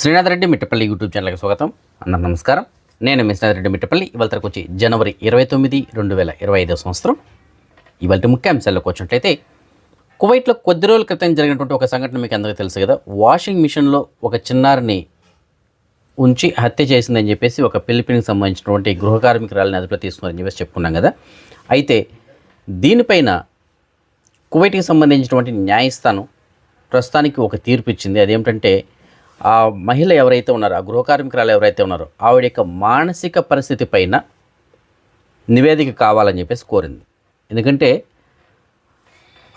Srinath Reddy Mittapalli YouTube ఛానల్కి స్వాగతం. అన్న నమస్కారం. నేను మీ శ్రీనాథ్ రెడ్డి మిట్టపల్లి. ఇవాళ వచ్చి జనవరి ఇరవై తొమ్మిది రెండు వేల ఇరవై ఐదో సంవత్సరం. ఇవాళ ముఖ్యాంశాల్లోకి వచ్చినట్లయితే కువైట్లో కొద్ది రోజుల క్రితం జరిగినటువంటి ఒక సంఘటన మీకు అందరికీ తెలుసు కదా. వాషింగ్ మిషన్లో ఒక చిన్నారిని ఉంచి హత్య చేసిందని చెప్పేసి ఒక ఫిలిపిన్కి సంబంధించినటువంటి గృహ కార్మికురాలని అదుపులో తీసుకున్నారని చెప్పేసి చెప్పుకున్నాం కదా. అయితే దీనిపైన కువైట్కి సంబంధించినటువంటి న్యాయస్థానం ప్రస్తుతానికి ఒక తీర్పు ఇచ్చింది. అదేమిటంటే ఆ మహిళ ఎవరైతే ఉన్నారో ఆ గృహ కార్మికురాలు ఎవరైతే ఉన్నారో ఆవిడ యొక్క మానసిక పరిస్థితి పైన నివేదిక కావాలని చెప్పేసి కోరింది. ఎందుకంటే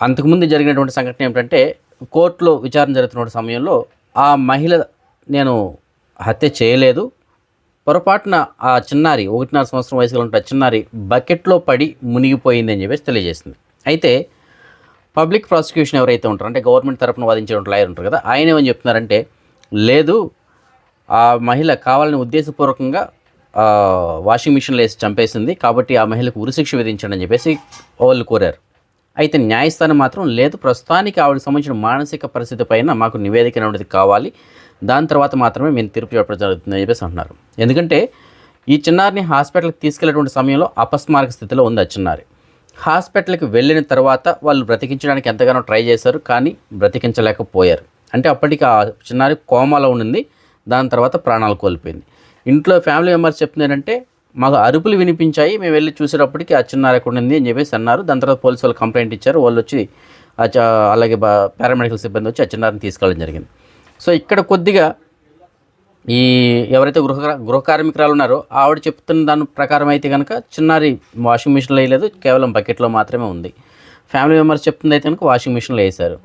అంతకుముందు జరిగినటువంటి సంఘటన ఏమిటంటే కోర్టులో విచారణ జరుగుతున్న సమయంలో ఆ మహిళ నేను హత్య చేయలేదు. పొరపాటున ఆ చిన్నారి ఒకటిన్నర సంవత్సరం వయసులో ఉంటే చిన్నారి బకెట్లో పడి మునిగిపోయింది అని చెప్పేసి తెలియజేసింది. అయితే పబ్లిక్ ప్రాసిక్యూషన్ ఎవరైతే ఉంటారో అంటే గవర్నమెంట్ తరఫున వాదించే లాయర్ ఉంటారు కదా ఆయన ఏమని చెప్తున్నారంటే లేదు. ఆ మహిళ కావాలని ఉద్దేశపూర్వకంగా వాషింగ్ మిషన్లో వేసి చంపేసింది. కాబట్టి ఆ మహిళకు ఉరిశిక్ష విధించండి అని చెప్పేసి వాళ్ళు కోరారు. అయితే న్యాయస్థానం మాత్రం లేదు. ప్రస్తుతానికి ఆవిడకి సంబంధించిన మానసిక పరిస్థితి పైన మాకు నివేదిక అనేది కావాలి. దాని తర్వాత మాత్రమే మేము తీర్పు చెప్పడం జరుగుతుందని చెప్పేసి అంటున్నారు. ఎందుకంటే ఈ చిన్నారిని హాస్పిటల్కి తీసుకెళ్ళేటువంటి సమయంలో అపస్మారక స్థితిలో ఉంది ఆ చిన్నారి. హాస్పిటల్కి వెళ్ళిన తర్వాత వాళ్ళు బ్రతికించడానికి ఎంతగానో ట్రై చేశారు. కానీ బ్రతికించలేకపోయారు. అంటే అప్పటికి ఆ చిన్నారి కోమాలో ఉండింది దాని తర్వాత ప్రాణాలు కోల్పోయింది. ఇంట్లో ఫ్యామిలీ మెంబర్స్ చెప్తుంది ఏంటంటే మాకు అరుపులు వినిపించాయి మేము వెళ్ళి చూసేటప్పటికి ఆ చిన్నారి ఎక్కడ ఉంది అని చెప్పేసి అన్నారు. దాని తర్వాత పోలీసు వాళ్ళు కంప్లైంట్ ఇచ్చారు. వాళ్ళు వచ్చి అలాగే పారామెడికల్ సిబ్బంది వచ్చి ఆ చిన్నారిని తీసుకెళ్ళడం జరిగింది. సో ఇక్కడ కొద్దిగా ఈ ఎవరైతే గృహ గృహ కార్మికురాలు ఉన్నారో ఆవిడ చెప్తున్న దాని ప్రకారం అయితే కనుక చిన్నారి వాషింగ్ మిషన్లో వేయలేదు కేవలం బకెట్లో మాత్రమే ఉంది. ఫ్యామిలీ మెంబర్స్ చెప్తుంది అయితే కనుక వాషింగ్ మిషన్లో వేశారు.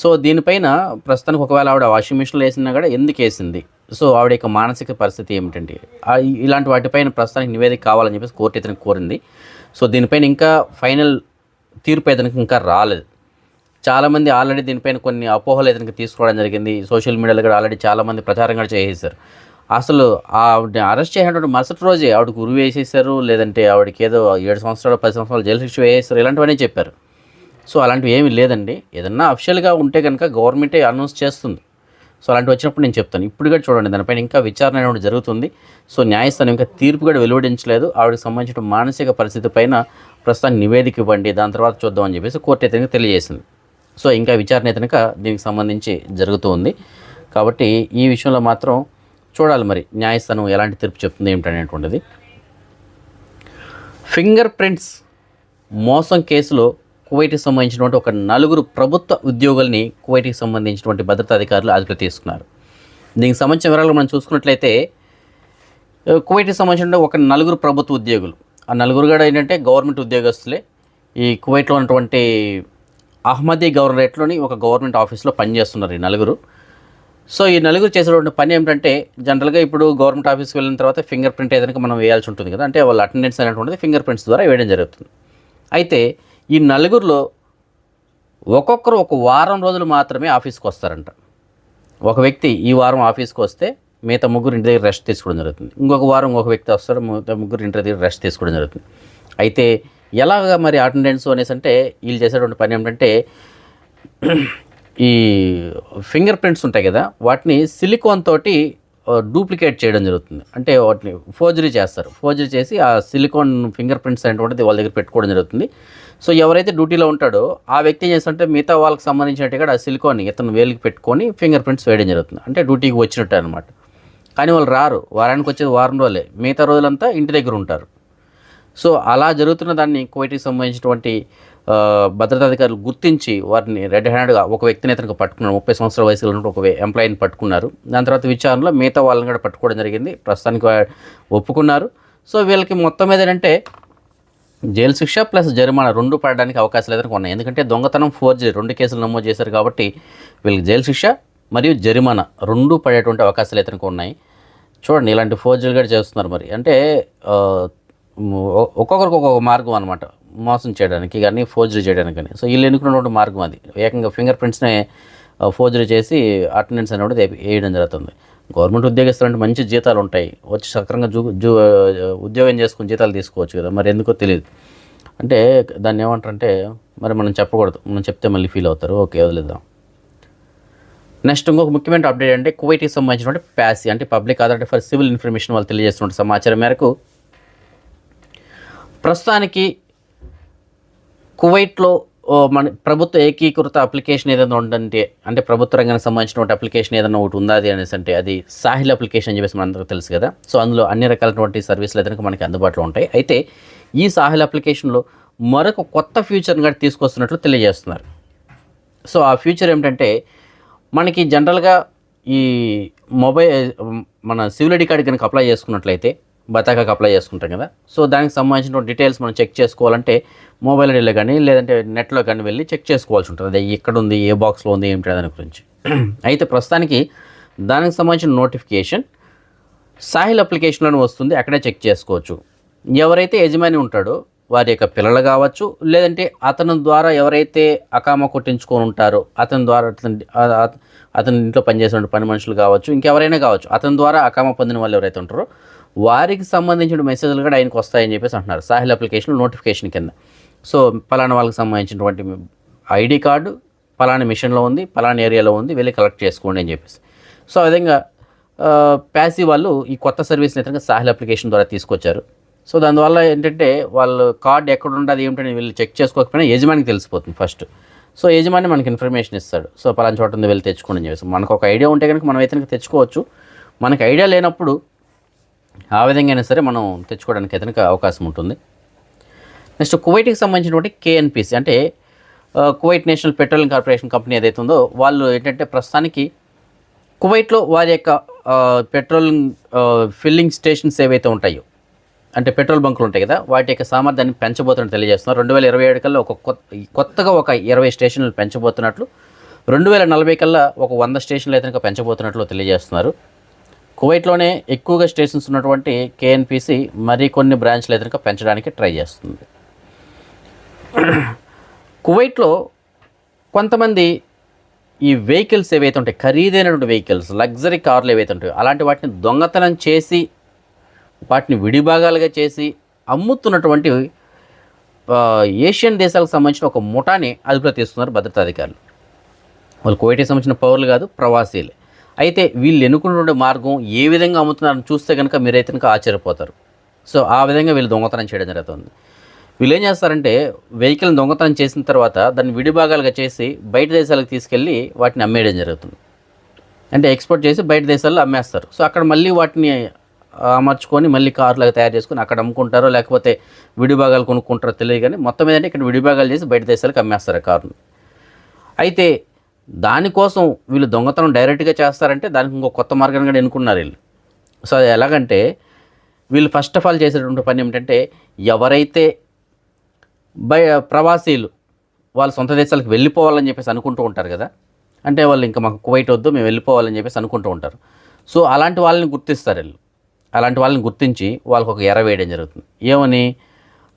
సో దీనిపైన ప్రస్తుతానికి ఒకవేళ ఆవిడ వాషింగ్ మిషన్లో వేసినా కూడా ఎందుకు వేసింది? సో ఆవిడ యొక్క మానసిక పరిస్థితి ఏమిటంటే ఇలాంటి వాటిపైన ప్రస్తుతానికి నివేదిక కావాలని చెప్పేసి కోర్టు ఇతనికి కోరింది. సో దీనిపైన ఇంకా ఫైనల్ తీర్పు ఇతనికి ఇంకా రాలేదు. చాలామంది ఆల్రెడీ దీనిపైన కొన్ని అపోహలు ఇతనికి తీసుకోవడం జరిగింది. సోషల్ మీడియాలో కూడా ఆల్రెడీ చాలామంది ప్రచారం కూడా చేసేసారు అసలు ఆవిడ అరెస్ట్ చేసినటువంటి మరుసటి రోజే ఆవిడకు ఉరి వేసేసారు లేదంటే ఆవిడకి ఏదో ఏడు సంవత్సరాలు పది సంవత్సరాలు జైలు శిక్ష వేసేసారు ఇలాంటివన్నీ చెప్పారు. సో అలాంటివి ఏమీ లేదండి. ఏదన్నా అఫిషియల్గా ఉంటే కనుక గవర్నమెంటే అనౌన్స్ చేస్తుంది. సో అలాంటివి వచ్చినప్పుడు నేను చెప్తాను. ఇప్పుడు కూడా చూడండి దానిపైన ఇంకా విచారణ అనేది జరుగుతుంది. సో న్యాయస్థానం ఇంకా తీర్పు కూడా వెలువడించలేదు. ఆవిడకి సంబంధించిన మానసిక పరిస్థితి పైన ప్రస్తుతానికి నివేదిక ఇవ్వండి. దాని తర్వాత చూద్దామని చెప్పేసి కోర్టు అయితే తెలియజేసింది. సో ఇంకా విచారణ అయితే కనుక దీనికి సంబంధించి జరుగుతూ ఉంది కాబట్టి ఈ విషయంలో మాత్రం చూడాలి మరి న్యాయస్థానం ఎలాంటి తీర్పు చెప్తుంది ఏమిటనేటువంటిది. ఫింగర్ ప్రింట్స్ మోసం కేసులో కువైట్కి సంబంధించినటువంటి ఒక నలుగురు ప్రభుత్వ ఉద్యోగుల్ని కువైట్కి సంబంధించినటువంటి భద్రతా అధికారులు అదుపులో తీసుకున్నారు. దీనికి సంబంధించిన వివరాలు మనం చూసుకున్నట్లయితే కువైట్కి సంబంధించిన ఒక నలుగురు ప్రభుత్వ ఉద్యోగులు. ఆ నలుగురు కూడా ఏంటంటే గవర్నమెంట్ ఉద్యోగస్తులే. ఈ కువైట్లో ఉన్నటువంటి అహ్మదీ గవర్నరేట్లోని ఒక గవర్నమెంట్ ఆఫీస్లో పనిచేస్తున్నారు ఈ నలుగురు. సో ఈ నలుగురు చేసేటువంటి పని ఏమిటంటే జనరల్గా ఇప్పుడు గవర్నమెంట్ ఆఫీస్కి వెళ్ళిన తర్వాత ఫింగర్ ప్రింట్ ఏదైనా మనం వేయాల్సి ఉంటుంది కదా. అంటే వాళ్ళ అటెండెన్స్ అనేటువంటిది ఫింగర్ ప్రింట్స్ ద్వారా వేయడం జరుగుతుంది. అయితే ఈ నలుగురిలో ఒక్కొక్కరు ఒక వారం రోజులు మాత్రమే ఆఫీస్కి వస్తారంట. ఒక వ్యక్తి ఈ వారం ఆఫీస్కి వస్తే మిగతా ముగ్గురు ఇంటి దగ్గర రెస్ట్ తీసుకోవడం జరుగుతుంది. ఇంకొక వారం ఒక వ్యక్తి వస్తాడు మిగతా ముగ్గురు ఇంటి దగ్గర రెస్ట్ తీసుకోవడం జరుగుతుంది. అయితే ఎలాగ మరి అటెండెన్స్ అనేసి అంటే వీళ్ళు చేసేటువంటి పని ఏమిటంటే ఈ ఫింగర్ ప్రింట్స్ ఉంటాయి కదా వాటిని సిలికాన్ తోటి డూప్లికేట్ చేయడం జరుగుతుంది. అంటే వాటిని ఫోర్జరీ చేస్తారు. ఫోర్జరీ చేసి ఆ సిలికాన్ ఫింగర్ ప్రింట్స్ అనేటువంటిది వాళ్ళ దగ్గర పెట్టుకోవడం జరుగుతుంది. సో ఎవరైతే డ్యూటీలో ఉంటాడో ఆ వ్యక్తి ఏం చేస్తుంటే మిగతా వాళ్ళకి సంబంధించినట్టుగా ఆ సిలికోన్ ఇతను వేలికి పెట్టుకొని ఫింగర్ ప్రింట్స్ వేయడం జరుగుతుంది. అంటే డ్యూటీకి వచ్చినట్టు అనమాట కానీ వాళ్ళు రారు. వారానికి వచ్చేది వారం రోజులే. మిగతా రోజులంతా ఇంటి దగ్గర ఉంటారు. సో అలా జరుగుతున్న దాన్ని కువైట్కి సంబంధించినటువంటి భద్రతా భద్రతాధికారులు గుర్తించి వారిని రెడ్ హ్యాండ్గా ఒక వ్యక్తిని ఇతనికి పట్టుకున్నారు. ముప్పై సంవత్సరాల వయసులో ఉన్న ఒక ఎంప్లాయీని పట్టుకున్నారు. దాని తర్వాత విచారణలో మిగతా వాళ్ళని కూడా పట్టుకోవడం జరిగింది. ప్రస్తుతానికి ఒప్పుకున్నారు. సో వీళ్ళకి మొత్తం మీద ఏంటంటే జైలు శిక్ష ప్లస్ జరిమానా రెండు పడడానికి అవకాశాలు అయితే ఉన్నాయి. ఎందుకంటే దొంగతనం ఫోర్జరీ రెండు కేసులు నమోదు చేశారు కాబట్టి వీళ్ళకి జైలు శిక్ష మరియు జరిమానా రెండు పడేటువంటి అవకాశాలు అయితే ఉన్నాయి. చూడండి ఇలాంటి ఫోర్జరీలు కూడా చేస్తున్నారు మరి. అంటే ఒ- ఒక్కొక్కరికి ఒక్కొక్క మార్గం అనమాట మోసం చేయడానికి కానీ ఫోర్జరీ చేయడానికి కానీ. సో వీళ్ళు ఎన్నుకున్నటువంటి మార్గం అది. ఏకంగా ఫింగర్ ప్రింట్స్నే ఫోర్జరీ చేసి అటెండెన్స్ అనేది వేయడం జరుగుతుంది. గవర్నమెంట్ ఉద్యోగిస్తులు అంటే మంచి జీతాలు ఉంటాయి. వచ్చి సక్రంగా జూ జూ ఉద్యోగం చేసుకుని జీతాలు తీసుకోవచ్చు కదా. మరి ఎందుకో తెలియదు అంటే దాన్ని ఏమంటారంటే మరి మనం చెప్పకూడదు. మనం చెప్తే మళ్ళీ ఫీల్ అవుతారు. ఓకే వదిలేద్దాం. నెక్స్ట్ ఇంకొక ముఖ్యమైన అప్డేట్ అంటే కువైట్కి సంబంధించినటువంటి ప్యాసీ అంటే public authority for civil information వాళ్ళు తెలియజేస్తున్న సమాచారం మేరకు ప్రస్తుతానికి కువైట్లో మన ప్రభుత్వ ఏకీకృత అప్లికేషన్ ఏదైనా ఉందంటే అంటే ప్రభుత్వ రంగానికి సంబంధించినటువంటి అప్లికేషన్ ఏదైనా ఒకటి ఉందా అది అనేసి అంటే అది సాహిల్ అప్లికేషన్ అని చెప్పేసి మనందరికీ తెలుసు కదా. సో అందులో అన్ని రకాలైనటువంటి సర్వీసులు అయితే మనకి అందుబాటులో ఉంటాయి. అయితే ఈ సాహిల్ అప్లికేషన్లో మరొక కొత్త ఫ్యూచర్ని కూడా తీసుకొస్తున్నట్లు తెలియజేస్తున్నారు. సో ఆ ఫ్యూచర్ ఏమిటంటే మనకి జనరల్గా ఈ మొబైల్ మన సివిల్ ఐడి కార్డు కనుక అప్లై చేసుకున్నట్లయితే బతాకాకి అప్లై చేసుకుంటాం కదా. సో దానికి సంబంధించిన డీటెయిల్స్ మనం చెక్ చేసుకోవాలంటే మొబైల్ ఐడీలో కానీ లేదంటే నెట్లో కానీ వెళ్ళి చెక్ చేసుకోవాల్సి ఉంటుంది. అది ఎక్కడ ఉంది ఏ బాక్స్లో ఉంది ఏమిటి దాని గురించి. అయితే ప్రస్తుతానికి దానికి సంబంధించిన నోటిఫికేషన్ సాహిల్ అప్లికేషన్లోనే వస్తుంది. అక్కడే చెక్ చేసుకోవచ్చు. ఎవరైతే యజమాని ఉంటాడో వారి యొక్క పిల్లలు కావచ్చు లేదంటే అతని ద్వారా ఎవరైతే అకామ కొట్టించుకొని ఉంటారో అతని ద్వారా అతని అతని ఇంట్లో పనిచేసిన పని మనుషులు కావచ్చు ఇంకెవరైనా కావచ్చు అతని ద్వారా అకామ పొందిన వాళ్ళు ఎవరైతే ఉంటారో వారికి సంబంధించిన మెసేజ్లు కూడా ఆయనకు వస్తాయని చెప్పేసి అంటున్నారు. సాహిల్ అప్లికేషన్ నోటిఫికేషన్ కింద. సో పలానా వాళ్ళకి సంబంధించినటువంటి ఐడి కార్డు పలానా మిషన్లో ఉంది పలానా ఏరియాలో ఉంది వెళ్ళి కలెక్ట్ చేసుకోండి అని చెప్పేసి. సో ఆ విధంగా ప్యాసీ వాళ్ళు ఈ కొత్త సర్వీస్ని అయితే సాహిల్ అప్లికేషన్ ద్వారా తీసుకొచ్చారు. సో దానివల్ల ఏంటంటే వాళ్ళు కార్డు ఎక్కడ ఉండదు ఏమిటని వీళ్ళు చెక్ చేసుకోకపోయినా యజమానికి తెలిసిపోతుంది ఫస్ట్. సో యజమాని మనకి ఇన్ఫర్మేషన్ ఇస్తాడు. సో పలానా చోట ఉంది వెళ్ళి తెచ్చుకోండి అని చెప్పేసి. మనకు ఒక ఐడియా ఉంటే కనుక మనం అయితే తెచ్చుకోవచ్చు. మనకి ఐడియా లేనప్పుడు ఆ విధంగా అయినా సరే మనం తెచ్చుకోవడానికి అయితే అవకాశం ఉంటుంది. నెక్స్ట్ కువైట్కి సంబంధించినటువంటి కేఎన్పిసి అంటే Kuwait National Petroleum Corporation company ఏదైతే ఉందో వాళ్ళు ఏంటంటే ప్రస్తుతానికి కువైట్లో వారి యొక్క పెట్రోలింగ్ పెట్రోల్ ఫిల్లింగ్ స్టేషన్స్ ఏవైతే ఉంటాయో అంటే పెట్రోల్ బంకులు ఉంటాయి కదా వాటి యొక్క సామర్థ్యాన్ని పెంచబోతున్నట్టు తెలియజేస్తున్నారు. రెండు వేల ఇరవై ఏడు కల్లా ఒక కొత్త కొత్తగా ఒక ఇరవై స్టేషన్లు పెంచబోతున్నట్లు రెండు వేల నలభై కల్లా ఒక వంద స్టేషన్లు అయితే పెంచబోతున్నట్లు తెలియజేస్తున్నారు. కువైట్లోనే ఎక్కువగా స్టేషన్స్ ఉన్నటువంటి కేఎన్పిసి మరికొన్ని బ్రాంచ్లు అయితే పెంచడానికి ట్రై చేస్తుంది. కువైట్లో కొంతమంది ఈ వెహికల్స్ ఏవైతే ఉంటాయి ఖరీదైనటువంటి వెహికల్స్ లగ్జరీ కార్లు ఏవైతే ఉంటాయో అలాంటి వాటిని దొంగతనం చేసి వాటిని విడిభాగాలుగా చేసి అమ్ముతున్నటువంటి ఏషియన్ దేశాలకు సంబంధించిన ఒక ముఠాని అదుపులో తీస్తున్నారు భద్రతా అధికారులు. వాళ్ళు కువైట్కి సంబంధించిన పౌరులు కాదు ప్రవాసీలే. అయితే వీళ్ళు ఎన్నుకున్నటువంటి మార్గం ఏ విధంగా అమ్ముతున్నారని చూస్తే కనుక మీరైతే కనుక ఆశ్చర్యపోతారు. సో ఆ విధంగా వీళ్ళు దొంగతనం చేయడం జరుగుతుంది. వీళ్ళు ఏం చేస్తారంటే వెహికల్ని దొంగతనం చేసిన తర్వాత దాన్ని విడిభాగాలుగా చేసి బయట దేశాలకు తీసుకెళ్ళి వాటిని అమ్మేయడం జరుగుతుంది. అంటే ఎక్స్పోర్ట్ చేసి బయట దేశాల్లో అమ్మేస్తారు. సో అక్కడ మళ్ళీ వాటిని అమర్చుకొని మళ్ళీ కార్లాగా తయారు చేసుకొని అక్కడ అమ్ముకుంటారో లేకపోతే విడిభాగాలు కొనుక్కుంటారో తెలియదు కానీ మొత్తం ఏంటంటే ఇక్కడ విడిభాగాలు చేసి బయట దేశాలకు అమ్మేస్తారు కారును. అయితే దానికోసం వీళ్ళు దొంగతనం డైరెక్ట్గా చేస్తారంటే దానికి ఇంకో కొత్త మార్గాన్ని కూడా ఎన్నుకున్నారు వీళ్ళు. సో అది ఎలాగంటే వీళ్ళు ఫస్ట్ ఆఫ్ ఆల్ చేసేటువంటి పని ఏమిటంటే ఎవరైతే బయ ప్రవాసీలు వాళ్ళ సొంత దేశాలకు వెళ్ళిపోవాలని చెప్పేసి అనుకుంటూ ఉంటారు కదా. అంటే వాళ్ళు ఇంకా మాకు కువైట్ వద్దు మేము వెళ్ళిపోవాలని చెప్పేసి అనుకుంటూ ఉంటారు. సో అలాంటి వాళ్ళని గుర్తిస్తారు వీళ్ళు. అలాంటి వాళ్ళని గుర్తించి వాళ్ళకు ఒక ఎర వేయడం జరుగుతుంది. ఏమని?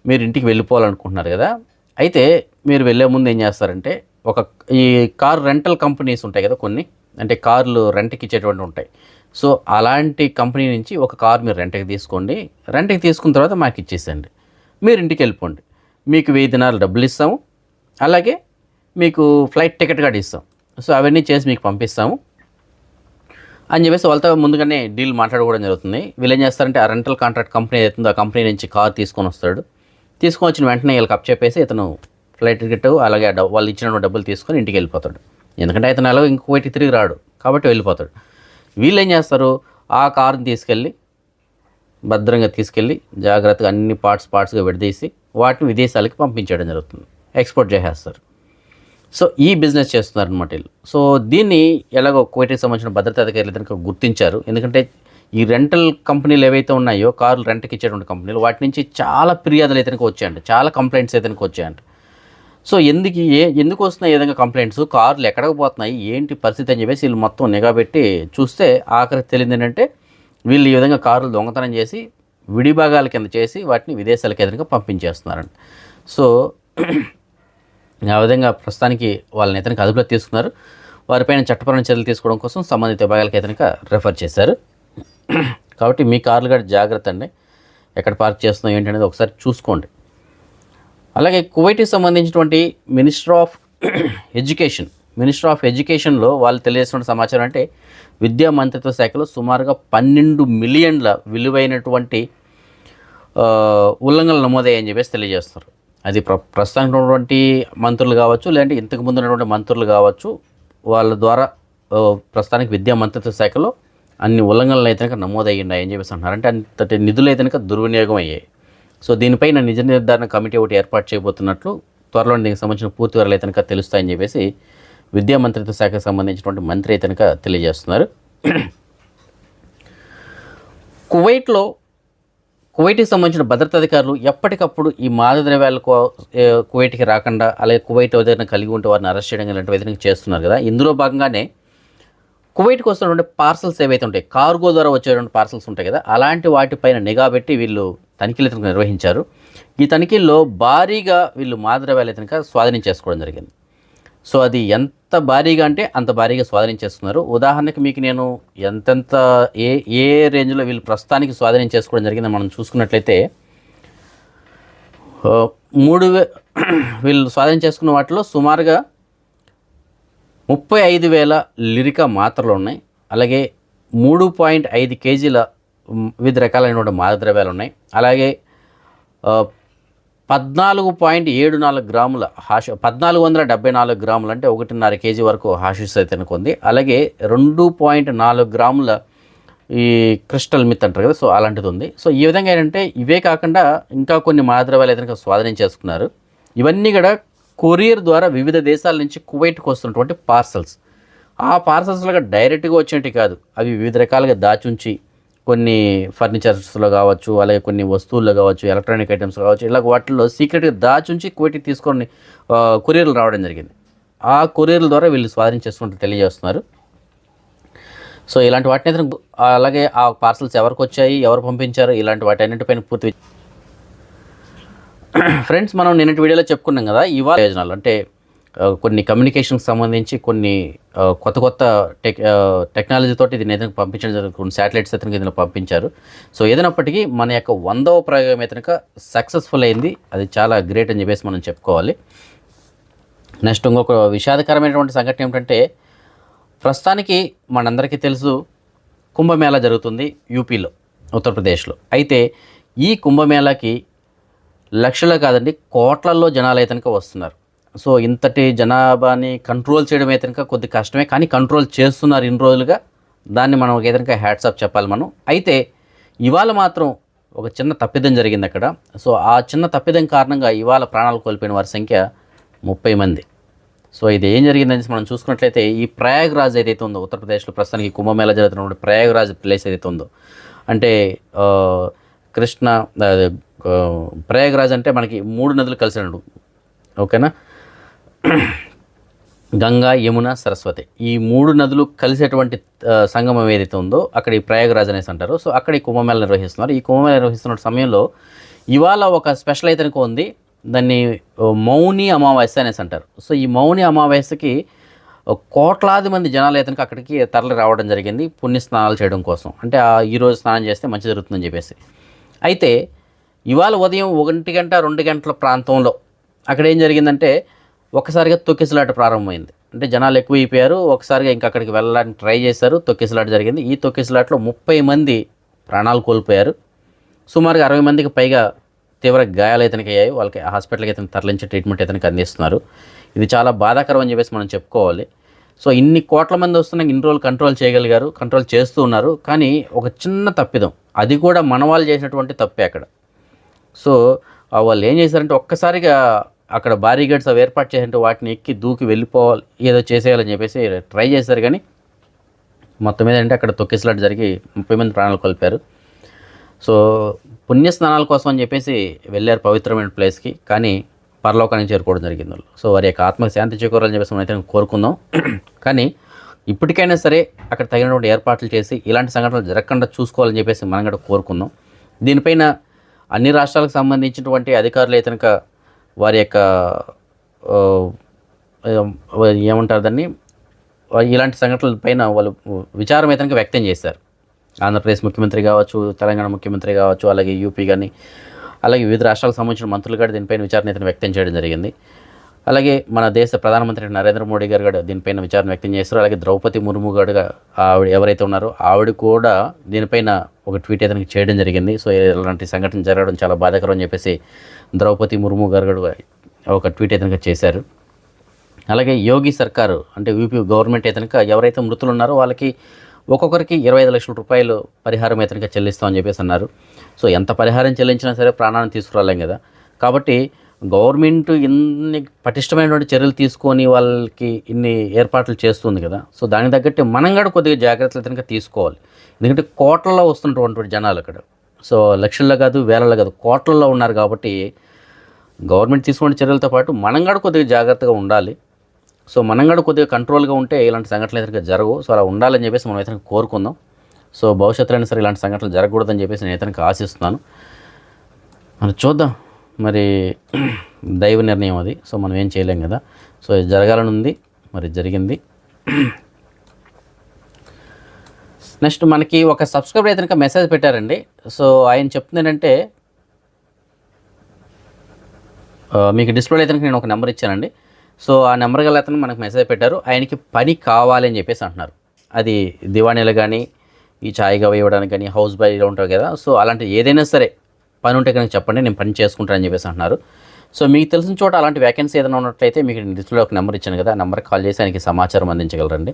మీరు ఇంటికి వెళ్ళిపోవాలనుకుంటున్నారు కదా. అయితే మీరు వెళ్ళే ముందు ఏం చేస్తారంటే ఒక ఈ కార్ రెంటల్ కంపెనీస్ ఉంటాయి కదా కొన్ని. అంటే కార్లు రెంట్కి ఇచ్చేటువంటి ఉంటాయి. సో అలాంటి కంపెనీ నుంచి ఒక కార్ మీరు రెంట్కి తీసుకోండి. రెంట్కి తీసుకున్న తర్వాత మాకు ఇచ్చేసేయండి. మీరు ఇంటికి వెళ్ళిపోండి. మీకు వెయ్యి దినాలు డబ్బులు ఇస్తాము. అలాగే మీకు ఫ్లైట్ టికెట్ కూడా ఇస్తాం. సో అవన్నీ చేసి మీకు పంపిస్తాము. అని చెప్పేసి వాళ్ళతో ముందుగానే డీల్ మాట్లాడుకోవడం జరుగుతుంది. వీళ్ళు ఏం చేస్తారంటే ఆ రెంటల్ కాంట్రాక్ట్ కంపెనీ ఏదైతుందో ఆ కంపెనీ నుంచి కార్ తీసుకొని వస్తాడు. తీసుకొని వచ్చిన వెంటనే వీళ్ళకి అప్ చెప్పేసి ఇతను ఫ్లైట్ టికెట్ అలాగే వాళ్ళు ఇచ్చిన డబ్బులు తీసుకొని ఇంటికి వెళ్ళిపోతాడు. ఎందుకంటే ఇతను అలాగే ఇంకోటి తిరిగి రాడు కాబట్టి వెళ్ళిపోతాడు. వీళ్ళు ఏం చేస్తారు? ఆ కార్ని తీసుకెళ్ళి భద్రంగా తీసుకెళ్ళి జాగ్రత్తగా అన్ని పార్ట్స్ పార్ట్స్గా విడదీసి వాటిని విదేశాలకు పంపించడం జరుగుతుంది. ఎక్స్పోర్ట్ చేసేస్తారు. సో ఈ బిజినెస్ చేస్తున్నారు అనమాట వీళ్ళు. సో దీన్ని ఎలాగో కువైట్కి సంబంధించిన భద్రతా అధికారులు కనుక గుర్తించారు. ఎందుకంటే ఈ రెంటల్ కంపెనీలు ఏవైతే ఉన్నాయో కార్లు రెంట్కి ఇచ్చేటువంటి కంపెనీలు వాటి నుంచి చాలా ఫిర్యాదులు అయితే వచ్చాయంట. చాలా కంప్లైంట్స్ అయితే వచ్చాయంట. సో ఎందుకు ఏ ఎందుకు వస్తున్నాయి ఈ విధంగా కంప్లైంట్స్ కార్లు ఎక్కడికి పోతున్నాయి? ఏంటి పరిస్థితి అని చెప్పేసి వీళ్ళు మొత్తం నిఘా పెట్టి చూస్తే ఆఖరికి తెలియదు ఏంటంటే వీళ్ళు ఈ విధంగా కార్లు దొంగతనం చేసి విడిభాగాల కింద చేసి వాటిని విదేశాలకు ఎదురుగా పంపించేస్తున్నారండి సో ఆ విధంగా ప్రస్తుతానికి వాళ్ళని ఇతనికి అదుపులో తీసుకున్నారు. వారిపైన చట్టపరమైన చర్యలు తీసుకోవడం కోసం సంబంధిత విభాగాలకు ఇతనికి రెఫర్ చేశారు. కాబట్టి మీ కార్లు కూడా జాగ్రత్త అండి. ఎక్కడ పార్క్ చేస్తున్నాం ఏంటనేది ఒకసారి చూసుకోండి. అలాగే కువైట్కి సంబంధించినటువంటి minister of education minister of ఎడ్యుకేషన్లో వాళ్ళు తెలియజేసిన సమాచారం అంటే విద్యా మంత్రిత్వ శాఖలో సుమారుగా పన్నెండు మిలియన్ల విలువైనటువంటి ఉల్లంఘనలు నమోదయ్యాయని చెప్పేసి తెలియజేస్తారు. అది ప్ర ప్రస్తుతానికి ఉన్నటువంటి మంత్రులు కావచ్చు లేదంటే ఇంతకు ముందు ఉన్నటువంటి మంత్రులు కావచ్చు వాళ్ళ ద్వారా ప్రస్తుతానికి విద్యా మంత్రిత్వ శాఖలో అన్ని ఉల్లంఘనలు అయితే కనుక నమోదయ్యి చెప్పేసి అంటున్నారు. అంటే అంతటి నిధులు అయితే కనుక దుర్వినియోగం అయ్యాయి. సో దీనిపైన నిజ నిర్ధారణ కమిటీ ఒకటి ఏర్పాటు చేయబోతున్నట్లు త్వరలో దీనికి సంబంధించిన పూర్తి వివరాలు అయితే కనుక తెలుస్తాయని చెప్పేసి విద్యా మంత్రిత్వ శాఖకు సంబంధించినటువంటి మంత్రి అయితే కనుక తెలియజేస్తున్నారు. కువైట్లో కువైట్కి సంబంధించిన భద్రతా అధికారులు ఎప్పటికప్పుడు ఈ మాదద్రవ్యాలు కో- కువైట్కి రాకుండా అలాగే కువైట్ ఏదైనా కలిగి ఉంటే వారిని అరెస్ట్ చేయడం ఇలాంటి విధంగా చేస్తున్నారు కదా. ఇందులో భాగంగానే కువైట్కి వస్తున్నటువంటి పార్సల్స్ ఏవైతే ఉంటాయి కార్గో ద్వారా వచ్చేటువంటి పార్సల్స్ ఉంటాయి కదా అలాంటి వాటిపైన నిఘా పెట్టి వీళ్ళు తనిఖీలు నిర్వహించారు. ఈ తనిఖీల్లో భారీగా వీళ్ళు మాదద్రవ్యాలు అయితే కనుక స్వాధీనం చేసుకోవడం జరిగింది. సో అది ఎంత భారీగా అంటే అంత భారీగా స్వాధీనం చేస్తున్నారు ఉదాహరణకి మీకు నేను ఎంతెంత ఏ ఏ రేంజ్లో వీళ్ళు ప్రస్తుతానికి స్వాధీనం చేసుకోవడం జరిగిందని మనం చూసుకున్నట్లయితే మూడు వే వీళ్ళు స్వాధీనం చేసుకున్న వాటిలో సుమారుగా ముప్పై ఐదు వేల లిరికా మాత్రలు ఉన్నాయి. అలాగే మూడు పాయింట్ ఐదు కేజీల వివిధ రకాలైనటువంటి మాదద్రవ్యాలు ఉన్నాయి. అలాగే పద్నాలుగు పాయింట్ ఏడు నాలుగు గ్రాముల హాష పద్నాలుగు వందల డెబ్బై నాలుగు గ్రాములు అంటే ఒకటిన్నర కేజీ వరకు హాషిస్ అయితే అనుకుంది అలాగే రెండు పాయింట్ నాలుగు గ్రాముల ఈ క్రిస్టల్ మిత్ అంటారు కదా సో అలాంటిది ఉంది. సో ఈ విధంగా ఏంటంటే ఇవే కాకుండా ఇంకా కొన్ని మాద్రవ్యాలు అయితే స్వాధీనం చేసుకున్నారు. ఇవన్నీ కూడా కొరియర్ ద్వారా వివిధ దేశాల నుంచి కువైట్కి వస్తున్నటువంటి పార్సల్స్. ఆ పార్సల్స్లో డైరెక్ట్గా వచ్చినట్టు కాదు అవి వివిధ రకాలుగా దాచుంచి కొన్ని ఫర్నిచర్స్లో కావచ్చు అలాగే కొన్ని వస్తువుల్లో కావచ్చు ఎలక్ట్రానిక్ ఐటమ్స్ కావచ్చు ఇలా వాటిల్లో సీక్రెట్గా దాచుంచి కోటి తీసుకొని కొరియర్లు రావడం జరిగింది. ఆ కొరియర్ల ద్వారా వీళ్ళు స్వాధీనం చేసుకుంటూ తెలియజేస్తున్నారు. సో ఇలాంటి వాటిని అయితే అలాగే ఆ పార్సల్స్ ఎవరికి వచ్చాయి ఎవరు పంపించారు ఇలాంటి వాటి అన్నింటిపైన పూర్తి ఫ్రెండ్స్ మనం నిన్నటి వీడియోలో చెప్పుకున్నాం కదా ఇవాళ యోజనాలు. అంటే కొన్ని కమ్యూనికేషన్కి సంబంధించి కొన్ని కొత్త కొత్త టెక్ టెక్నాలజీతో దీన్ని ఏదైనా పంపించడం జరుగుతుంది కొన్ని శాటిలైట్స్ అయితే దీనిలో పంపించారు. సో ఏదైనప్పటికీ మన యొక్క వందవ ప్రయోగం అయితే సక్సెస్ఫుల్ అయింది. అది చాలా గ్రేట్ అని చెప్పేసి మనం చెప్పుకోవాలి. నెక్స్ట్ ఇంకొక విషాదకరమైనటువంటి సంఘటన ఏమిటంటే ప్రస్తుతానికి మనందరికీ తెలుసు కుంభమేళా జరుగుతుంది యూపీలో ఉత్తరప్రదేశ్లో. అయితే ఈ కుంభమేళాకి లక్షలు కాదండి కోట్లల్లో జనాలు అయితే వస్తున్నారు. సో ఇంతటి జనాభాని కంట్రోల్ చేయడం అయితే కనుక కొద్ది కష్టమే. కానీ కంట్రోల్ చేస్తున్నారు ఇన్ని రోజులుగా. దాన్ని మనం ఏదైనా హ్యాట్సాప్ చెప్పాలి మనం. అయితే ఇవాళ మాత్రం ఒక చిన్న తప్పిదం జరిగింది అక్కడ. సో ఆ చిన్న తప్పిదం కారణంగా ఇవాళ ప్రాణాలు కోల్పోయిన వారి సంఖ్య ముప్పై మంది. సో ఇది ఏం జరిగిందని మనం చూసుకున్నట్లయితే ఈ ప్రయాగ్రాజ్ ఏదైతే ఉందో ఉత్తరప్రదేశ్లో ప్రస్తుతానికి కుంభమేళ జరుగుతున్నటువంటి ప్రయాగ్రాజ్ ప్లేస్ ఏదైతే ఉందో. అంటే కృష్ణ ప్రయాగ్రాజ్ అంటే మనకి మూడు నదులు కలిసినట్టు. ఓకేనా? గంగా యమున సరస్వతి. ఈ మూడు నదులు కలిసేటువంటి సంగమం ఏదైతే ఉందో అక్కడ ఈ ప్రయాగరాజ్ అనేసి అంటారు. సో అక్కడ ఈ కుంభమేళ నిర్వహిస్తున్నారు. ఈ కుంభమేళ నిర్వహిస్తున్న సమయంలో ఇవాళ ఒక స్పెషల్ అయితే ఉంది. దాన్ని మౌని అమావాస్య అనేసి అంటారు. సో ఈ మౌని అమావాస్యకి కోట్లాది మంది జనాలు అయితే అక్కడికి తరలి రావడం జరిగింది పుణ్య స్నానాలు చేయడం కోసం. అంటే ఆ ఈరోజు స్నానం చేస్తే మంచి జరుగుతుందని చెప్పేసి. అయితే ఇవాళ ఉదయం ఒకటి గంట రెండు గంటల ప్రాంతంలో అక్కడ ఏం జరిగిందంటే ఒకసారిగా తొక్కిసలాట ప్రారంభమైంది. అంటే జనాలు ఎక్కువ అయిపోయారు ఒకసారిగా ఇంకా అక్కడికి వెళ్ళడానికి ట్రై చేశారు తొక్కిసలాట జరిగింది. ఈ తొక్కిసలాటలో ముప్పై మంది ప్రాణాలు కోల్పోయారు. సుమారుగా అరవై మందికి పైగా తీవ్ర గాయాలు ఇతనికి అయ్యాయి. వాళ్ళకి హాస్పిటల్కి ఇతను తరలించి ట్రీట్మెంట్ ఇతనికి అందిస్తున్నారు. ఇది చాలా బాధాకరం అని చెప్పేసి మనం చెప్పుకోవాలి. సో ఇన్ని కోట్ల మంది వస్తున్నా ఇన్ని రోజులు కంట్రోల్ చేయగలిగారు కంట్రోల్ చేస్తూ ఉన్నారు. కానీ ఒక చిన్న తప్పిదం అది కూడా మన వాళ్ళు చేసినటువంటి తప్పే అక్కడ. సో వాళ్ళు ఏం చేశారంటే ఒక్కసారిగా అక్కడ బారీగేట్స్ అవి ఏర్పాటు చేసినట్టు వాటిని ఎక్కి దూకి వెళ్ళిపోవాలి ఏదో చేసేయాలని చెప్పేసి ట్రై చేశారు కానీ మొత్తం మీద అంటే అక్కడ తొక్కిసలాట జరిగి ముప్పై మంది ప్రాణాలు కోల్పారు సో పుణ్య స్నానాల కోసం అని చెప్పేసి వెళ్ళారు పవిత్రమైన ప్లేస్కి కానీ పరలోకానికి చేరుకోవడం జరిగింది వాళ్ళు. సో వారి యొక్క ఆత్మకు శాంతి చేకూరాలని చెప్పేసి మనం అయితే కోరుకుందాం. కానీ ఇప్పటికైనా సరే అక్కడ తగినటువంటి ఏర్పాట్లు చేసి ఇలాంటి సంఘటనలు జరగకుండా చూసుకోవాలని చెప్పేసి మనం కూడా కోరుకుందాం. దీనిపైన అన్ని రాష్ట్రాలకు సంబంధించినటువంటి అధికారులు అయితే కనుక వారి యొక్క ఏమంటారు దాన్ని? ఇలాంటి సంఘటనల పైన వాళ్ళు విచారం అయితే వ్యక్తం చేశారు. ఆంధ్రప్రదేశ్ ముఖ్యమంత్రి కావచ్చు తెలంగాణ ముఖ్యమంత్రి కావచ్చు అలాగే యూపీ కానీ అలాగే వివిధ రాష్ట్రాలకు సంబంధించిన మంత్రులు కూడా దీనిపైన విచారణ అయితే వ్యక్తం చేయడం జరిగింది. అలాగే మన దేశ ప్రధానమంత్రి నరేంద్ర మోడీ గారు కూడా దీనిపైన విచారణ వ్యక్తం చేస్తారు అలాగే ద్రౌపది ముర్ము గారు ఆవిడ ఎవరైతే ఉన్నారో ఆవిడ కూడా దీనిపైన ఒక ట్వీట్ అతనికి చేయడం జరిగింది. సో ఇలాంటి సంఘటన జరగడం చాలా బాధాకరం అని చెప్పేసి ద్రౌపది ముర్ము గారు కూడా ఒక ట్వీట్ అతనికి చేశారు. అలాగే యోగి సర్కారు అంటే యూపీ గవర్నమెంట్ ఇతనిక ఎవరైతే మృతులు ఉన్నారో వాళ్ళకి ఒక్కొక్కరికి ఇరవై ఐదు లక్షల రూపాయలు పరిహారం ఇతనిక చెల్లిస్తామని చెప్పేసి అన్నారు. సో ఎంత పరిహారం చెల్లించినా సరే ప్రాణాన్ని తీసుకురాలేం కదా. కాబట్టి గవర్నమెంట్ ఇన్ని పటిష్టమైనటువంటి చర్యలు తీసుకొని వాళ్ళకి ఇన్ని ఏర్పాట్లు చేస్తుంది కదా. సో దానికి తగ్గట్టు మనం కూడా కొద్దిగా జాగ్రత్తలు కనుక తీసుకోవాలి. ఎందుకంటే కోట్లలో వస్తున్నటువంటి జనాలు అక్కడ. సో లక్షల్లో కాదు వేలల్లో కాదు కోట్లలో ఉన్నారు కాబట్టి గవర్నమెంట్ తీసుకునే చర్యలతో పాటు మనం కూడా కొద్దిగా జాగ్రత్తగా ఉండాలి. సో మనం కూడా కొద్దిగా కంట్రోల్గా ఉంటే ఇలాంటి సంఘటనలు అయితే జరగవు. సో అలా ఉండాలని చెప్పేసి మనం ఇతనికి కోరుకుందాం. సో భవిష్యత్తులో అయినా సరే ఇలాంటి సంఘటనలు జరగకూడదని చెప్పేసి నేను ఇతనికి ఆశిస్తున్నాను. మనం చూద్దాం. మరి దైవ నిర్ణయం అది. సో మనం ఏం చేయలేం కదా. సో ఇది జరగాలని ఉంది మరి జరిగింది. నెక్స్ట్ మనకి ఒక సబ్స్క్రైబర్ అయితే మెసేజ్ పెట్టారండి. సో ఆయన చెప్తుంది ఏంటంటే మీకు డిస్ప్లే అయితే నేను ఒక నెంబర్ ఇచ్చానండి. సో ఆ నెంబర్ గల అతను మనకు మెసేజ్ పెట్టారు. ఆయనకి పని కావాలి అని చెప్పేసి అంటున్నారు. అది దివాణీలు కానీ ఈ ఛాయ్గా ఇవ్వడానికి కానీ హౌస్ బాయ్లో ఉంటారు కదా. సో అలాంటి ఏదైనా సరే పని ఉంటే కనుక చెప్పండి నేను పని చేసుకుంటానని చెప్పేసి అంటున్నారు. సో మీకు తెలిసిన చోట అలాంటి వ్యాకెన్సీ ఏదైనా ఉన్నట్లయితే మీకు డిస్ప్లే ఒక నెంబర్ ఇచ్చాను కదా ఆ కాల్ చేసి ఆయనకి సమాచారం అందించగలరండి.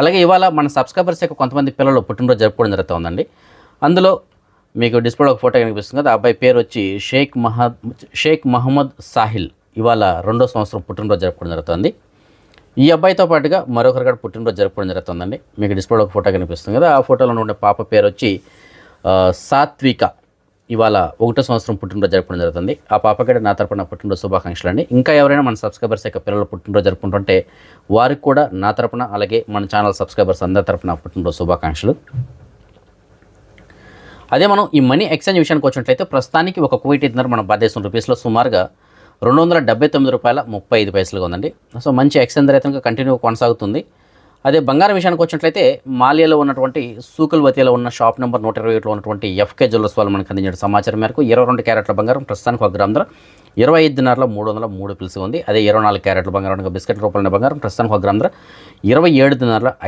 అలాగే ఇవాళ మన సబ్స్క్రైబర్స్ యొక్క కొంతమంది పిల్లలు పుట్టినరోజు జరుపుకోవడం జరుగుతుందండి. అందులో మీకు డిస్ప్లే ఒక ఫోటో కనిపిస్తుంది కదా ఆ అబ్బాయి పేరు వచ్చి షేక్ మహద్ షేక్ మహమ్మద్ సాహిల్. ఇవాళ రెండో సంవత్సరం పుట్టినరోజు జరుపుకోవడం జరుగుతుంది. ఈ అబ్బాయితో పాటుగా మరొకరు కూడా పుట్టినరోజు జరుపుకోవడం జరుగుతుందండి. మీకు డిస్ప్లేలో ఒక ఫోటో కనిపిస్తుంది కదా ఆ ఫోటోలో ఉండే పాప పేరు వచ్చి సాత్విక. ఇవాళ ఒకటో సంవత్సరం పుట్టినరోజు జరుపుకోవడం జరుగుతుంది. ఆ పాపకి నా తరపున పుట్టినరోజు శుభాకాంక్షలు అండి ఇంకా ఎవరైనా మన సబ్స్క్రైబర్స్ యొక్క పిల్లలు పుట్టినరోజు జరుపుకుంటుంటే వారికి కూడా నా తరపున అలాగే మన ఛానల్ సబ్స్క్రైబర్స్ అందరి తరపున పుట్టినరోజు శుభాకాంక్షలు. అదే మనం ఈ మనీ ఎక్స్చేంజ్ విషయానికి వచ్చినట్లయితే ప్రస్తుతానికి ఒక కోటి ఇద్దరు మన భారతదేశం రూపీస్లో సుమారుగా రెండు వందల డెబ్బై తొమ్మిది రూపాయల ముప్పై ఐదు పైసలుగా ఉందండి. సో మంచి ఎక్స్చేంజ్ రేట్ కంటిన్యూ కొనసాగుతుంది. అదే బంగారం విషయానికి వచ్చినట్లయితే మాల్యాలో ఉన్నటువంటి సూకుల్వతిలో ఉన్న షాప్ నెంబర్ నూట ఇరవై ఒకటిలో ఉన్నటువంటి ఎఫ్కే జ్యువెలర్స్ వాళ్ళు మనకు అందించిన సమాచారం మేరకు ఇరవై రెండు క్యారెట్ల బంగారం ప్రస్తుతానికి ఒక గ్రామ్ ధర ఇరవై ఐదు మూడు వందల మూడు పిలుసు ఉంది. అదే ఇరవై నాలుగు క్యారెట్ల బంగారం అనగా బిస్కెట్ రూపాయల బంగారం ప్రస్తుతానికి ఒక గ్రామ్ ధర ఇరవై ఏడు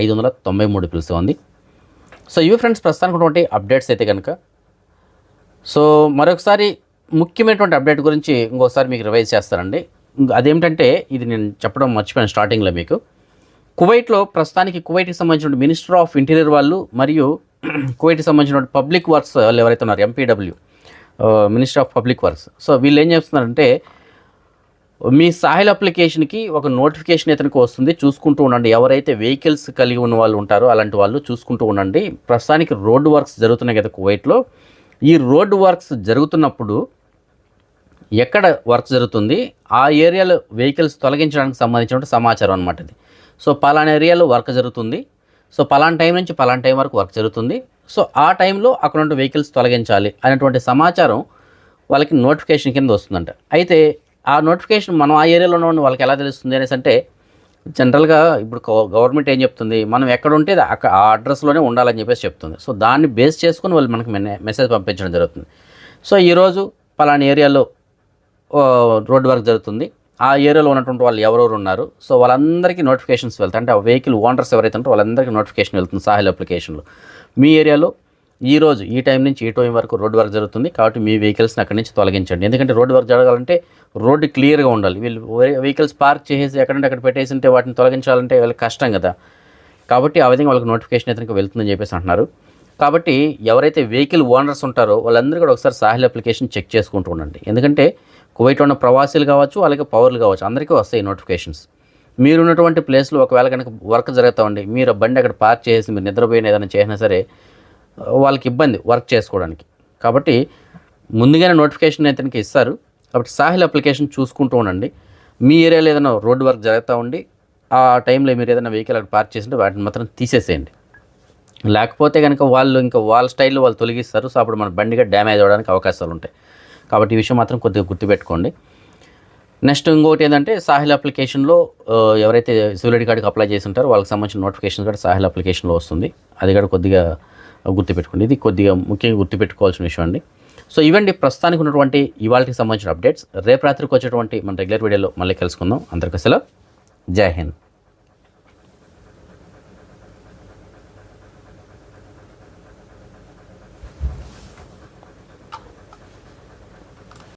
ఐదు వందల తొంభై మూడు పిలుసు ఉంది. సో ఇవి ఫ్రెండ్స్ ప్రస్తుతానికి ఉన్నటువంటి అప్డేట్స్ అయితే కనుక. సో మరొకసారి ముఖ్యమైనటువంటి అప్డేట్ గురించి ఇంకోసారి మీకు రివైజ్ చేస్తానండి. అదేమిటంటే ఇది నేను చెప్పడం మర్చిపోయాను స్టార్టింగ్లో మీకు. కువైట్లో ప్రస్తుతానికి కువైట్కి సంబంధించిన మినిస్టర్ ఆఫ్ ఇంటీరియర్ వాళ్ళు మరియు కువైట్కి సంబంధించిన పబ్లిక్ వర్క్స్ వాళ్ళు ఎవరైతే ఉన్నారు MPW minister of public works. So వీళ్ళు ఏం చేస్తున్నారంటే మీ సాహిల్ అప్లికేషన్కి ఒక నోటిఫికేషన్ ఇతనికి వస్తుంది చూసుకుంటూ ఉండండి. ఎవరైతే వెహికల్స్ కలిగి ఉన్న వాళ్ళు ఉంటారో అలాంటి వాళ్ళు చూసుకుంటూ ఉండండి. ప్రస్తుతానికి రోడ్డు వర్క్స్ జరుగుతున్నాయి కదా కువైట్లో. ఈ రోడ్డు వర్క్స్ జరుగుతున్నప్పుడు ఎక్కడ వర్క్ జరుగుతుంది? ఆ ఏరియాలో వెహికల్స్ తొలగించడానికి సంబంధించిన సమాచారం అనమాట ఇది. సో పలానా ఏరియాలో వర్క్ జరుగుతుంది. సో పలానా టైం నుంచి పలానా టైం వరకు వర్క్ జరుగుతుంది. సో ఆ టైంలో అక్కడ ఉన్న వెహికల్స్ తొలగించాలి అనేటువంటి సమాచారం వాళ్ళకి నోటిఫికేషన్ కింద వస్తుందంట. అయితే ఆ నోటిఫికేషన్ మనం ఆ ఏరియాలో ఉన్న వాళ్ళకి ఎలా తెలుస్తుంది అనేసి అంటే జనరల్గా ఇప్పుడు గవర్నమెంట్ ఏం చెప్తుంది? మనం ఎక్కడ ఉంటే అక్కడ ఆ అడ్రస్లోనే ఉండాలని చెప్పేసి చెప్తుంది. సో దాన్ని బేస్ చేసుకుని వాళ్ళు మనకి మెసేజ్ పంపించడం జరుగుతుంది. సో ఈరోజు పలానా ఏరియాలో రోడ్ వర్క్ జరుగుతుంది. ఆ ఏరియాలో ఉన్నటువంటి వాళ్ళు ఎవరెవరు ఉన్నారు? సో వాళ్ళందరికీ నోటిఫికేషన్స్ వెళ్తాయి. అంటే ఆ వెహికల్ ఓనర్స్ ఎవరైతే ఉంటారో వాళ్ళందరికీ నోటిఫికేషన్ వెళ్తుంది సాహిల్ అప్లికేషన్లో మీ ఏరియాలో ఈ రోజు ఈ టైం నుంచి ఈ టైం వరకు రోడ్ వర్క్ జరుగుతుంది కాబట్టి మీ వెహికల్స్ని అక్కడి నుంచి తొలగించండి. ఎందుకంటే రోడ్ వర్క్ జరగాలంటే రోడ్డు క్లియర్గా ఉండాలి. వీళ్ళు వెహికల్స్ పార్క్ చేసేసి ఎక్కడంటే అక్కడ పెట్టేసి ఉంటే వాటిని తొలగించాలంటే వాళ్ళకి కష్టం కదా. కాబట్టి ఆ విధంగా వాళ్ళకి నోటిఫికేషన్ అయితే వెళ్తుందని చెప్పేసి అంటున్నారు. కాబట్టి ఎవరైతే వెహికల్ ఓనర్స్ ఉంటారో వాళ్ళందరూ కూడా ఒకసారి సాహిల్ అప్లికేషన్ చెక్ చేసుకుంటూ ఉండండి. ఎందుకంటే కువైట్లో ఉన్న ప్రవాసీలు కావచ్చు అలాగే పౌరులు కావచ్చు అందరికీ వస్తాయి నోటిఫికేషన్స్. మీరు ఉన్నటువంటి ప్లేస్లో ఒకవేళ కనుక వర్క్ జరుగుతూ ఉండి మీరు ఆ బండి అక్కడ పార్క్ చేసి మీరు నిద్రపోయిన ఏదైనా చేసినా సరే వాళ్ళకి ఇబ్బంది వర్క్ చేసుకోవడానికి. కాబట్టి ముందుగానే నోటిఫికేషన్ అయితే ఇస్తారు. కాబట్టి సాహిల్ అప్లికేషన్ చూసుకుంటూ ఉండండి. మీ ఏరియాలో ఏదైనా రోడ్ వర్క్ జరుగుతూ ఉండి ఆ టైంలో మీరు ఏదైనా వెహికల్ అక్కడ పార్క్ చేసింటే వాటిని మాత్రం తీసేసేయండి. లేకపోతే కనుక వాళ్ళు ఇంకా వాళ్ళ స్టైల్లో వాళ్ళు తొలగిస్తారు. సో అప్పుడు మన బండిగా డ్యామేజ్ అవ్వడానికి అవకాశాలు ఉంటాయి. కాబట్టి ఈ విషయం మాత్రం కొద్దిగా గుర్తుపెట్టుకోండి. నెక్స్ట్ ఇంకోటి ఏంటంటే సాహిల్ అప్లికేషన్లో ఎవరైతే సివిల్ ఐడి కార్డుకి అప్లై చేసి ఉంటారో వాళ్ళకి సంబంధించిన నోటిఫికేషన్ కూడా సాహిల్ అప్లికేషన్లో వస్తుంది. అది కూడా కొద్దిగా గుర్తుపెట్టుకోండి. ఇది కొద్దిగా ముఖ్యంగా గుర్తుపెట్టుకోవాల్సిన విషయం అండి. సో ఇవండి ప్రస్తుతానికి ఉన్నటువంటి ఇవాళకి సంబంధించిన అప్డేట్స్. రేపు రాత్రికి వచ్చేటువంటి మన రెగ్యులర్ వీడియోలో మళ్ళీ కలుసుకుందాం. అందరికీ సెలవు. జై హింద్.